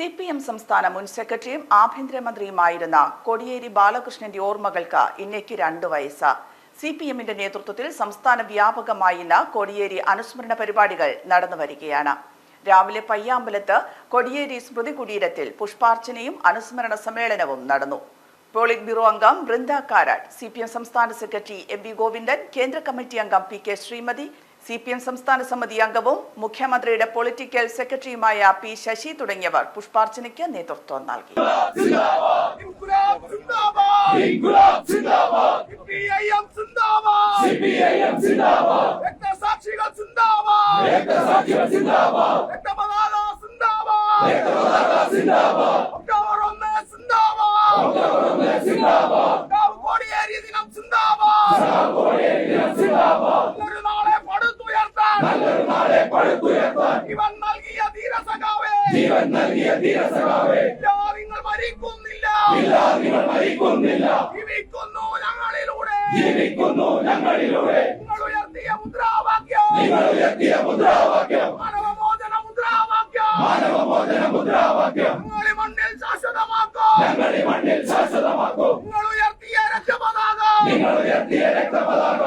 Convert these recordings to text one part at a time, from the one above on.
C P M സംസ്ഥാന മുൻ സെക്രട്ടറിയും ആഭ്യന്തരമന്ത്രിയുമായിരുന്ന കോടിയേരി ബാലകൃഷ്ണന്റെ ഓർമ്മകൾക്ക് ഇന്നേക്ക് രണ്ട് വയസ്സ്. സി പി എമ്മിന്റെ നേതൃത്വത്തിൽ സംസ്ഥാന വ്യാപകമായി കൊടിയേരി അനുസ്മരണ പരിപാടികൾ നടന്നു വരികയാണ്. രാവിലെ പയ്യാമ്പലത്ത് കൊടിയേരി സ്മൃതി കുടീരത്തിൽ പുഷ്പാർച്ചനയും അനുസ്മരണ സമ്മേളനവും നടന്നു. പോളിറ്റ് ബ്യൂറോ അംഗം Brinda Karat C P M സംസ്ഥാന സെക്രട്ടറി എം വി ഗോവിന്ദൻ കേന്ദ്ര കമ്മിറ്റി അംഗം P K Sreemathi C P M സംസ്ഥാന സമിതി അംഗവും മുഖ്യമന്ത്രിയുടെ പൊളിറ്റിക്കൽ സെക്രട്ടറിയുമായ പി ശശി തുടങ്ങിയവർ പുഷ്പാർച്ചനയ്ക്ക് നേതൃത്വം നൽകി. ദിനം സിന്ദാബാദ് കോടിയേരി ദിനം സിന്ദാബാദ് ഒരു നാളെ പടുത്തുയർത്താൻ നല്ലൊരു നാളെ പടുത്തുയർത്താൻ ഇവൻ നൽകിയ ധീരസഖാവേ. ജീവൻ നൽകിയ ധീരസഖാവേ. ഇല്ല നിങ്ങൾ മരിക്കുന്നില്ല. ഇല്ല നിങ്ങൾ മരിക്കുന്നില്ല. ജീവിക്കുന്നു ഞങ്ങളിലൂടെ. ജീവിക്കുന്നു ഞങ്ങളിലൂടെ. നിങ്ങൾ ഉയർത്തിയ മുദ്രാവാക്യം. നിങ്ങൾ ഉയർത്തിയ മുദ്രാവാക്യം. മാനവമോചന മുദ്രാവാക്യം. മാനവമോചന മുദ്രാവാക്യം. ഞങ്ങളെ മണ്ണിൽ ശാശ്വതമാക്കോ. ഞങ്ങളെ മണ്ണിൽ ശാശ്വതമാക്കും. നിങ്ങൾ ഉയർത്തിയ രക്തപതാക. നിങ്ങൾ ഉയർത്തിയ രക്തപതാക.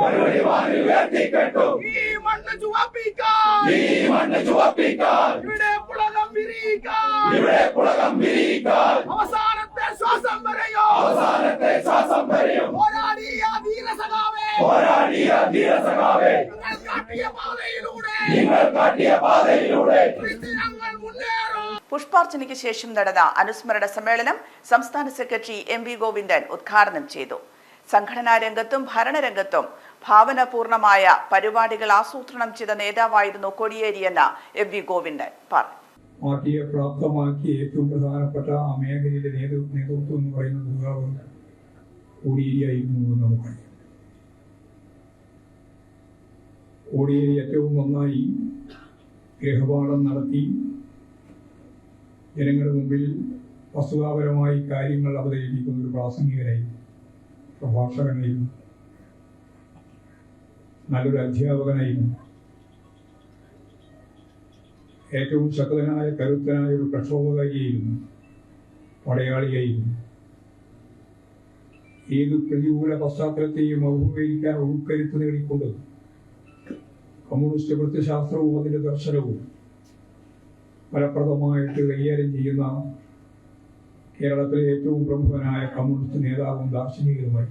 വാനിൽ ഉയർത്തിക്കെട്ടു ഈ മണ്ണ് ചുവപ്പിക്കാൻ. ഈ മണ്ണ് ചുവപ്പിക്കാൻ. ഇവിടെ പുളകം വിരിയിക്കാൻ. ഇവിടെ പുളകം വിരിയിക്കാൻ. അവസാനത്തെ ശ്വാസം വരെയോ? അവസാനത്തെ ശ്വാസം വരെയോ. പോരാടിയ ധീരസഖാവേ. പോരാടിയ ധീരസഖാവേ. നിങ്ങൾ കാട്ടിയ പാതയിലൂടെ. നിങ്ങൾ കാട്ടിയ പാതയിലൂടെ. ഇന്ന് ഞങ്ങൾ മുന്നേറും. പുഷ്പാർച്ചനയ്ക്ക് ശേഷം നടന്ന അനുസ്മരണ സമ്മേളനം സംസ്ഥാന സെക്രട്ടറി എം വി ഗോവിന്ദൻ ഉദ്ഘാടനം ചെയ്തു. സംഘടനാ രംഗത്തും ഭരണരംഗത്തും ഭാവനപൂർണമായ പരിപാടികൾ ആസൂത്രണം ചെയ്ത നേതാവായിരുന്നു കൊടിയേരിയെന്ന് എം വി ഗോവിന്ദൻ പറഞ്ഞു. പാർട്ടിയെ പ്രാപ്തമാക്കിയ ഏറ്റവും പ്രധാനപ്പെട്ട ആ മേഖലയിലെ നേതൃ നേതൃത്വം എന്ന് പറയുന്ന നേതാവ് കോടിയേരിയായിരുന്നു എന്ന് നമുക്കറിയാം കോടിയേരി ഏറ്റവും നന്നായി ഗൃഹപാഠം നടത്തി ജനങ്ങളുടെ മുമ്പിൽ വസ്തുതാപരമായി കാര്യങ്ങൾ അവതരിപ്പിക്കുന്ന ഒരു പ്രാസംഗികനായിരുന്നു പ്രഭാഷകനായിരുന്നു. നല്ലൊരു അധ്യാപകനായിരുന്നു. ഏറ്റവും ശക്തനായ കരുത്തനായ ഒരു പ്രക്ഷോഭകാരിയായിരുന്നു. പടയാളിയായിരുന്നു. ഏത് പ്രതികൂല പശ്ചാത്തലത്തെയും അഭിമുഖീകരിക്കാൻ ഉൾക്കരുത്ത് നേടിക്കൊണ്ട് കമ്മ്യൂണിസ്റ്റ് കൃത്യശാസ്ത്രവും അതിന്റെ ദർശനവും ഫലപ്രദമായിട്ട് കൈകാര്യം ചെയ്യുന്ന കേരളത്തിലെ ഏറ്റവും പ്രമുഖനായ കമ്മ്യൂണിസ്റ്റ് നേതാവും ദാർശനികരുമായി